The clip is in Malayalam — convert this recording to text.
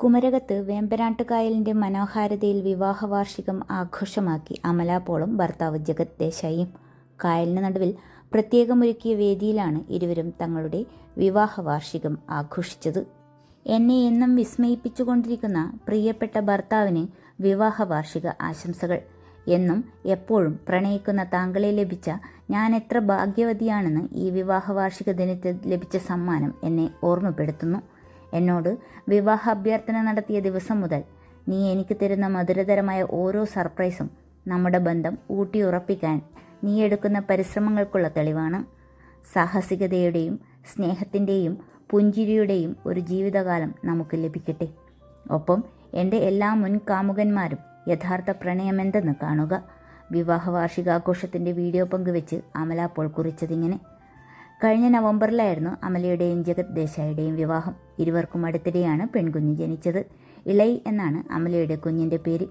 കുമരകത്ത് വേമ്പനാട്ടുകായലിന്റെ മനോഹാരിതയിൽ വിവാഹവാർഷികം ആഘോഷമാക്കി അമലാപോളും ഭർത്താവ് ജഗത് ദേശായിയും കായലിന് നടുവിൽ പ്രത്യേകമൊരുക്കിയ വേദിയിലാണ് ഇരുവരും തങ്ങളുടെ വിവാഹവാർഷികം ആഘോഷിച്ചത്. എന്നെ എന്നും വിസ്മയിപ്പിച്ചുകൊണ്ടിരിക്കുന്ന പ്രിയപ്പെട്ട ഭർത്താവിന് വിവാഹവാർഷിക ആശംസകൾ. എന്നും എപ്പോഴും പ്രണയിക്കുന്ന താങ്കളെ ലഭിച്ച ഞാൻ എത്ര ഭാഗ്യവതിയാണെന്ന് ഈ വിവാഹവാർഷിക ദിനത്തിൽ ലഭിച്ച സമ്മാനം എന്നെ ഓർമ്മപ്പെടുത്തുന്നു. എന്നോട് വിവാഹ അഭ്യർത്ഥന നടത്തിയ ദിവസം മുതൽ നീ എനിക്ക് തരുന്ന മധുരതരമായ ഓരോ സർപ്രൈസും നമ്മുടെ ബന്ധം ഊട്ടിയുറപ്പിക്കാൻ നീ എടുക്കുന്ന പരിശ്രമങ്ങൾക്കുള്ള തെളിവാണ്. സാഹസികതയുടെയും സ്നേഹത്തിന്റെയും പുഞ്ചിരിയുടെയും ഒരു ജീവിതകാലം നമുക്ക് ലഭിക്കട്ടെ. ഒപ്പം എന്റെ എല്ലാ മുൻ കാമുകന്മാരും യഥാർത്ഥ പ്രണയമെന്തെന്ന് കാണുക. വിവാഹ വാർഷികാഘോഷത്തിന്റെ വീഡിയോ പങ്കുവെച്ച് അമല അപ്പോൾ കുറിച്ചതിങ്ങനെ കഴിഞ്ഞ നവംബറിലായിരുന്നു അമലയുടെയും ജഗത് ദേശായിയുടെയും വിവാഹം. ഇരുവർക്കും അടുത്തിടെയാണ് പെൺകുഞ്ഞ് ജനിച്ചത്. ഇളൈ എന്നാണ് അമലയുടെ കുഞ്ഞിന്റെ പേര്.